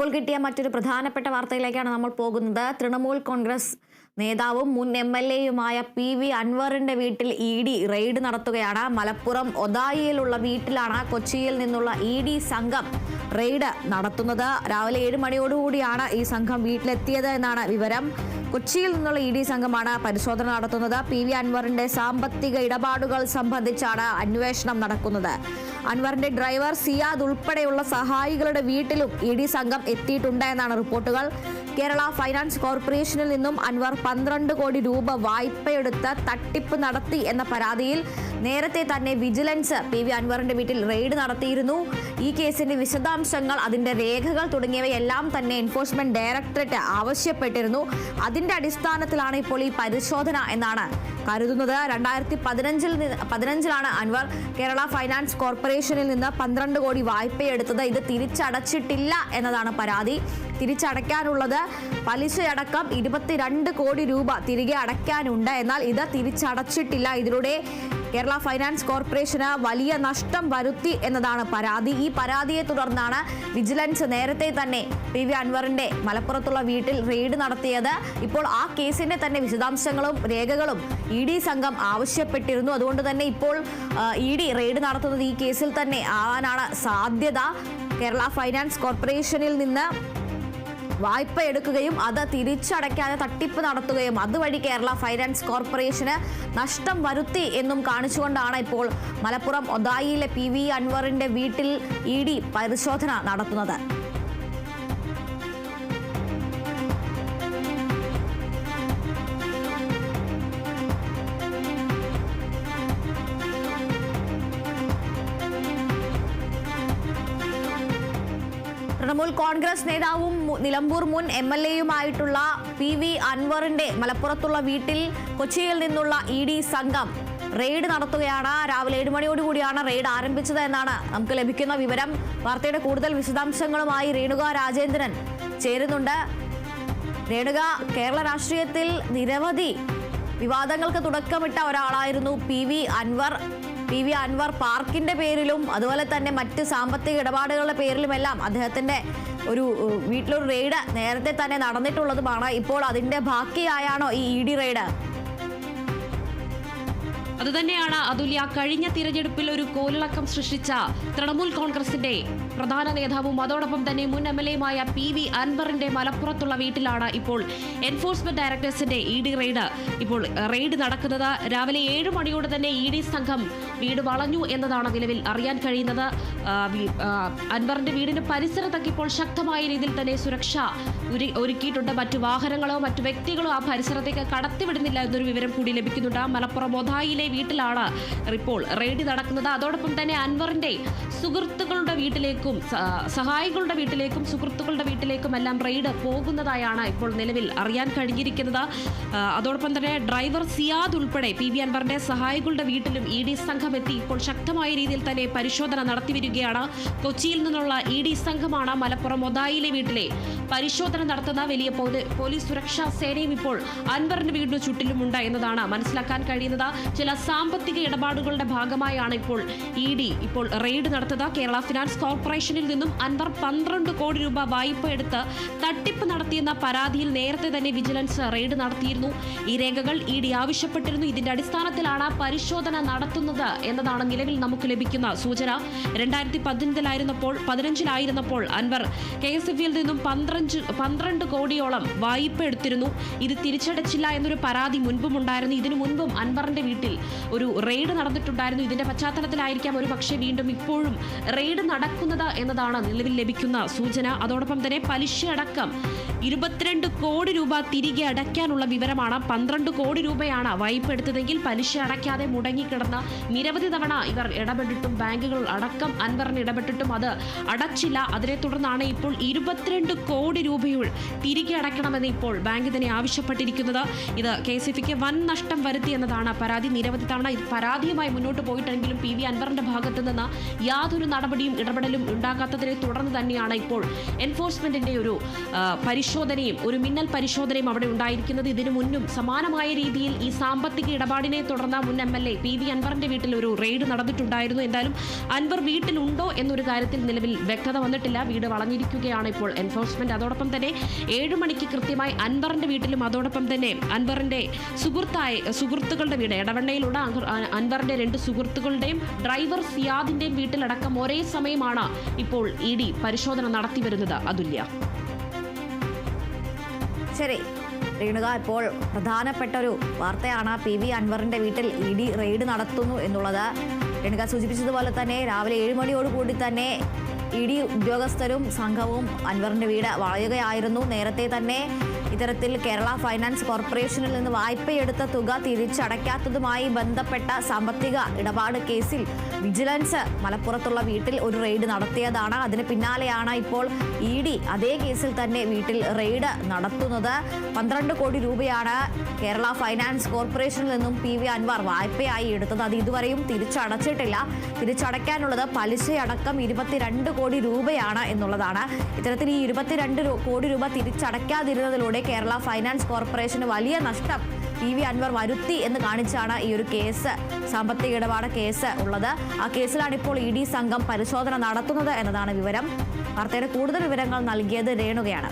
ഇപ്പോൾ കിട്ടിയ മറ്റൊരു പ്രധാനപ്പെട്ട വാർത്തയിലേക്കാണ് നമ്മൾ പോകുന്നത്. തൃണമൂൽ കോൺഗ്രസ് നേതാവും മുൻ എം എൽ എയുമായ പി വി അൻവറിന്റെ വീട്ടിൽ ഇ ഡി റെയ്ഡ് നടത്തുകയാണ്. മലപ്പുറം ഒതായിയിലുള്ള വീട്ടിലാണ് കൊച്ചിയിൽ നിന്നുള്ള ഇ ഡി സംഘം റെയ്ഡ് നടത്തുന്നത്. രാവിലെ ഏഴ് മണിയോടുകൂടിയാണ് ഈ സംഘം വീട്ടിലെത്തിയത് എന്നാണ് വിവരം. കൊച്ചിയിൽ നിന്നുള്ള ഇ ഡി സംഘമാണ് പരിശോധന നടത്തുന്നത്. പി വി അൻവറിന്റെ സാമ്പത്തിക ഇടപാടുകൾ സംബന്ധിച്ചാണ് അന്വേഷണം നടക്കുന്നത്. അൻവറിന്റെ ഡ്രൈവർ സിയാദ് ഉൾപ്പെടെയുള്ള സഹായികളുടെ വീട്ടിലും ഇ ഡി സംഘം എത്തിയിട്ടുണ്ട് എന്നാണ് റിപ്പോർട്ടുകൾ. കേരള ഫൈനാൻസ് കോർപ്പറേഷനിൽ നിന്നും അൻവർ പന്ത്രണ്ട് കോടി രൂപ വായ്പയെടുത്ത് തട്ടിപ്പ് നടത്തി എന്ന പരാതിയിൽ നേരത്തെ തന്നെ വിജിലൻസ് പി വി അൻവറിന്റെ വീട്ടിൽ റെയ്ഡ് നടത്തിയിരുന്നു. ഈ കേസിന്റെ വിശദാംശങ്ങൾ അതിന്റെ രേഖകൾ തുടങ്ങിയവയെല്ലാം തന്നെ എൻഫോഴ്സ്മെന്റ് ഡയറക്ടറേറ്റ് ആവശ്യപ്പെട്ടിരുന്നു. അതിന്റെ അടിസ്ഥാനത്തിലാണ് ഇപ്പോൾ ഈ പരിശോധന എന്നാണ് കരുതുന്നത്. രണ്ടായിരത്തി പതിനഞ്ചിൽ പതിനഞ്ചിലാണ് അൻവർ കേരള ഫൈനാൻസ് കോർപ്പറേഷനിൽ നിന്ന് പന്ത്രണ്ട് കോടി വായ്പയെടുത്തത്. ഇത് തിരിച്ചടച്ചിട്ടില്ല എന്നതാണ് പരാതി. തിരിച്ചടയ്ക്കാനുള്ളത് പലിശയടക്കം ഇരുപത്തിരണ്ട് കോടി രൂപ തിരികെ അടയ്ക്കാനുണ്ട്. എന്നാൽ ഇത് തിരിച്ചടച്ചിട്ടില്ല. ഇതിലൂടെ കേരള ഫൈനാൻസ് കോർപ്പറേഷന് വലിയ നഷ്ടം വരുത്തി എന്നതാണ് പരാതി. ഈ പരാതിയെ തുടർന്നാണ് വിജിലൻസ് നേരത്തെ തന്നെ പി വി അൻവറിന്റെ മലപ്പുറത്തുള്ള വീട്ടിൽ റെയ്ഡ് നടത്തിയത്. ഇപ്പോൾ ആ കേസിന്റെ തന്നെ വിശദാംശങ്ങളും രേഖകളും ഇ ഡി സംഘം ആവശ്യപ്പെട്ടിരുന്നു. അതുകൊണ്ട് തന്നെ ഇപ്പോൾ ഇ ഡി റെയ്ഡ് നടത്തുന്നത് ഈ കേസിൽ തന്നെ ആവാനാണ് സാധ്യത. കേരള ഫൈനാൻസ് കോർപ്പറേഷനിൽ നിന്ന് വായ്പ എടുക്കുകയും അത് തിരിച്ചടയ്ക്കാതെ തട്ടിപ്പ് നടത്തുകയും. അതുവഴി കേരള ഫൈനാൻസ് കോർപ്പറേഷന് നഷ്ടം വരുത്തി എന്നും കാണിച്ചുകൊണ്ടാണ് ഇപ്പോൾ മലപ്പുറം ഒതായിയിലെ പി വി അൻവറിന്റെ വീട്ടിൽ ഇ ഡി പരിശോധന നടത്തുന്നത്. തൃണമൂൽ കോൺഗ്രസ് നേതാവും നിലമ്പൂർ മുൻ എം എൽ എയുമായിട്ടുള്ള പി വി അൻവറിന്റെ മലപ്പുറത്തുള്ള വീട്ടിൽ കൊച്ചിയിൽ നിന്നുള്ള ഇ ഡി സംഘം റെയ്ഡ് നടത്തുകയാണ്. രാവിലെ ഏഴ് മണിയോടുകൂടിയാണ് റെയ്ഡ് ആരംഭിച്ചത് എന്നാണ് നമുക്ക് ലഭിക്കുന്ന വിവരം. വാർത്തയുടെ കൂടുതൽ വിശദാംശങ്ങളുമായി രേണുക രാജേന്ദ്രൻ ചേരുന്നുണ്ട്. രേണുക കേരള രാഷ്ട്രീയത്തിൽ നിരവധി വിവാദങ്ങൾക്ക് തുടക്കമിട്ട ഒരാളായിരുന്നു P V Anvar. P V Anvar പാർക്കിന്റെ പേരിലും അതുപോലെ തന്നെ മറ്റ് സാമ്പത്തിക ഇടപാടുകളുടെ പേരിലുമെല്ലാം അദ്ദേഹത്തിന്റെ ഒരു വീട്ടിലൊരു റെയ്ഡ് നേരത്തെ തന്നെ നടന്നിട്ടുള്ളതുമാണ്. ഇപ്പോൾ അതിന്റെ ബാക്കിയായാണോ ഈ ഇ ഡി റെയ്ഡ്? അതുതന്നെയാണ് അതുല്യ കഴിഞ്ഞ തിരഞ്ഞെടുപ്പിൽ ഒരു കോലിളക്കം സൃഷ്ടിച്ച തൃണമൂൽ കോൺഗ്രസിന്റെ പ്രധാന നേതാവും അതോടൊപ്പം തന്നെ മുൻ എം എൽ എയുമായ പി വി അൻവറിന്റെ മലപ്പുറത്തുള്ള വീട്ടിലാണ് ഇപ്പോൾ എൻഫോഴ്സ്മെന്റ് ഡയറക്ടേഴ്സിന്റെ ഇ ഡി റെയ്ഡ്. ഇപ്പോൾ റെയ്ഡ് നടക്കുന്നത് രാവിലെ ഏഴ് മണിയോടെ തന്നെ ഇ ഡി സംഘം വീട് വളഞ്ഞു എന്നതാണ് നിലവിൽ അറിയാൻ കഴിയുന്നത്. അൻവറിന്റെ വീടിന് പരിസരത്തൊക്കെ ഇപ്പോൾ ശക്തമായ രീതിയിൽ തന്നെ സുരക്ഷ ഒരു- ഒരുക്കിയിട്ടുണ്ട്. മറ്റു വാഹനങ്ങളോ മറ്റു വ്യക്തികളോ ആ പരിസരത്തേക്ക് കടത്തിവിടുന്നില്ല എന്നൊരു വിവരം കൂടി ലഭിക്കുന്നുണ്ട്. മലപ്പുറം ഒതായിലെ വീട്ടിലാണ് ഇപ്പോൾ റെയ്ഡ് നടക്കുന്നത്. അതോടൊപ്പം തന്നെ അൻവറിന്റെ സുഹൃത്തുക്കളുടെ വീട്ടിലേക്കും സ- സഹായികളുടെ വീട്ടിലേക്കും സുഹൃത്തുക്കളുടെ വീട്ടിലേക്കും എല്ലാം റെയ്ഡ് പോകുന്നതായാണ് ഇപ്പോൾ നിലവിൽ അറിയാൻ കഴിഞ്ഞിരിക്കുന്നത്. അതോടൊപ്പം തന്നെ ഡ്രൈവർ സിയാദ് ഉൾപ്പെടെ പി വി അൻവറിന്റെ സഹായികളുടെ വീട്ടിലും ഇ ഡി സംഘം എത്തി. ഇപ്പോൾ ശക്തമായ രീതിയിൽ തന്നെ പരിശോധന നടത്തി വരികയാണ്. കൊച്ചിയിൽ നിന്നുള്ള ഇ ഡി സംഘമാണ് മലപ്പുറം ഒതായിലെ വീട്ടിലെ പരിശോധന നടത്തുന്ന വലിയ പോലീ- പോലീസ് സുരക്ഷാ സേനയും ഇപ്പോൾ അൻവറിന്റെ വീടിന് ചുറ്റിലുമുണ്ട് എന്നതാണ് മനസ്സിലാക്കാൻ കഴിയുന്നത്. ചില സാമ്പത്തിക ഇടപാടുകളുടെ ഭാഗമായാണ് ഇപ്പോൾ ഇ ഡി ഇപ്പോൾ റെയ്ഡ് നടത്തുന്നത്. കേരള ഫിനാൻസ് കോർപ്പറേഷനിൽ നിന്നും അൻവർ പന്ത്രണ്ട് കോടി രൂപ വായ്പ എടുത്ത് തട്ടിപ്പ് നടത്തിയെന്ന പരാതിയിൽ നേരത്തെ തന്നെ വിജിലൻസ് റെയ്ഡ് നടത്തിയിരുന്നു. ഈ രേഖകൾ ഇ ഡി ആവശ്യപ്പെട്ടിരുന്നു. ഇതിന്റെ അടിസ്ഥാനത്തിലാണ് പരിശോധന നടത്തുന്നത് എന്നതാണ് നിലവിൽ നമുക്ക് ലഭിക്കുന്ന സൂചന. രണ്ടായിരത്തി പതിനഞ്ചിലായിരുന്നപ്പോൾ പതിനഞ്ചിലായിരുന്നപ്പോൾ അൻവർ കെ എസ് എഫ് നിന്നും പന്ത്രണ്ട് പന്ത്രണ്ട് കോടിയോളം വായ്പ എടുത്തിരുന്നു. ഇത് തിരിച്ചടച്ചില്ല എന്നൊരു പരാതി മുൻപും ഉണ്ടായിരുന്നു ഇതിനു മുൻപും അൻവറിന്റെ വീട്ടിൽ ഒരു റെയ്ഡ് നടന്നിട്ടുണ്ടായിരുന്നു. ഇതിന്റെ പശ്ചാത്തലത്തിലായിരിക്കാം ഒരു പക്ഷേ വീണ്ടും ഇപ്പോഴും റെയ്ഡ് നടക്കുന്നത് എന്നതാണ് നിലവിൽ ലഭിക്കുന്ന സൂചന. അതോടൊപ്പം തന്നെ പലിശ അടക്കം ഇരുപത്തിരണ്ട് കോടി രൂപ തിരികെ അടയ്ക്കാനുള്ള വിവരമാണ് പന്ത്രണ്ട് കോടി രൂപയാണ് വായ്പ എടുത്തതെങ്കിൽ പലിശ അടയ്ക്കാതെ മുടങ്ങിക്കിടന്ന നിരവധി തവണ ഇവർ ഇടപെട്ടിട്ടും ബാങ്കുകൾ അടക്കം അൻവറിന് ഇടപെട്ടിട്ടും അത് അടച്ചില്ല. അതിനെ തുടർന്നാണ് ഇപ്പോൾ ഇരുപത്തിരണ്ട് കോടി രൂപയും തിരികെ അടയ്ക്കണമെന്ന് ഇപ്പോൾ ബാങ്ക് തന്നെ ആവശ്യപ്പെട്ടിരിക്കുന്നത്. ഇത് കെ സി എഫിക്ക് വൻ നഷ്ടം വരുത്തി എന്നതാണ് പരാതി. നിരവധി തവണ ഇത് പരാതിയുമായി മുന്നോട്ട് പോയിട്ടെങ്കിലും പി വി അൻവറിന്റെ ഭാഗത്ത് നിന്ന് യാതൊരു നടപടിയും ഇടപെടലും ഉണ്ടാകാത്തതിനെ തുടർന്ന് തന്നെയാണ് ഇപ്പോൾ എൻഫോഴ്സ്മെന്റിന്റെ ഒരു ആ, പരിശോധനയും ഒരു മിന്നൽ പരിശോധനയും അവിടെ ഉണ്ടായിരിക്കുന്നത് ഇതിനു മുന്നും. സമാനമായ രീതിയിൽ ഈ സാമ്പത്തിക ഇടപാടിനെ തുടർന്ന് മുൻ M L A P V അൻവറിന്റെ വീട്ടിൽ ഒരു റെയ്ഡ് നടന്നിട്ടുണ്ടായിരുന്നു. എന്തായാലും അൻവർ വീട്ടിലുണ്ടോ എന്നൊരു കാര്യത്തിൽ നിലവിൽ വ്യക്തത വന്നിട്ടില്ല. വീട് വളഞ്ഞിരിക്കുകയാണ് ഇപ്പോൾ എൻഫോഴ്സ്മെന്റ് അതോടൊപ്പം തന്നെ ഏഴ് മണിക്ക് കൃത്യമായി അൻവറിന്റെ വീട്ടിലും അതോടൊപ്പം തന്നെ അൻവറിന്റെ സുഹൃത്തായ സുഹൃത്തുക്കളുടെ വീട് ഇടവണ്ണയിലൂടെ അൻവറിന്റെ രണ്ട് സുഹൃത്തുക്കളുടെയും ഡ്രൈവർ സിയാദിന്റെയും വീട്ടിലടക്കം ഒരേ സമയമാണ് ഇപ്പോൾ ഇ ഡി പരിശോധന നടത്തി വരുന്നത്. അതുല്യ. ശരി. രേണുക ഇപ്പോൾ പ്രധാനപ്പെട്ട ഒരു വാർത്തയാണ് പി വി അൻവറിന്റെ വീട്ടിൽ ഇ ഡി റെയ്ഡ് നടത്തുന്നു എന്നുള്ളത്. രേണുക സൂചിപ്പിച്ചതുപോലെ തന്നെ രാവിലെ ഏഴ് മണിയോടുകൂടി തന്നെ ഇ ഡി ഉദ്യോഗസ്ഥരും സംഘവും അൻവറിന്റെ വീട് വളയുകയായിരുന്നു. നേരത്തെ തന്നെ ഇത്തരത്തിൽ കേരള ഫൈനാൻസ് കോർപ്പറേഷനിൽ നിന്ന് വായ്പയെടുത്ത തുക തിരിച്ചടയ്ക്കാത്തതുമായി ബന്ധപ്പെട്ട സാമ്പത്തിക ഇടപാട് കേസിൽ വിജിലൻസ് മലപ്പുറത്തുള്ള വീട്ടിൽ ഒരു റെയ്ഡ് നടത്തിയതാണ്. അതിന് പിന്നാലെയാണ് ഇപ്പോൾ ഇ ഡി അതേ കേസിൽ തന്നെ വീട്ടിൽ റെയ്ഡ് നടത്തുന്നത്. പന്ത്രണ്ട് കോടി രൂപയാണ് കേരള ഫൈനാൻസ് കോർപ്പറേഷനിൽ നിന്നും പി വി അൻവർ വായ്പയായി എടുത്തത്. അത് ഇതുവരെയും തിരിച്ചടച്ചിട്ടില്ല. തിരിച്ചടയ്ക്കാനുള്ളത് പലിശയടക്കം ഇരുപത്തിരണ്ട് കോടി രൂപയാണ് എന്നുള്ളതാണ്. ഇത്തരത്തിൽ ഈ ഇരുപത്തിരണ്ട് കോടി രൂപ തിരിച്ചടയ്ക്കാതിരുന്നതിലൂടെ കേരള ഫൈനാൻസ് കോർപ്പറേഷന് വലിയ നഷ്ടം പി വി അൻവർ വരുത്തി എന്ന് കാണിച്ചാണ് ഈ ഒരു കേസ് സാമ്പത്തിക ഇടപാട് കേസ് ഉള്ളത്. ആ കേസിലാണ് ഇപ്പോൾ ഇ ഡി സംഘം പരിശോധന നടത്തുന്നത് എന്നതാണ് വിവരം. വാർത്തയുടെ കൂടുതൽ വിവരങ്ങൾ നൽകിയത് രേണുകയാണ്.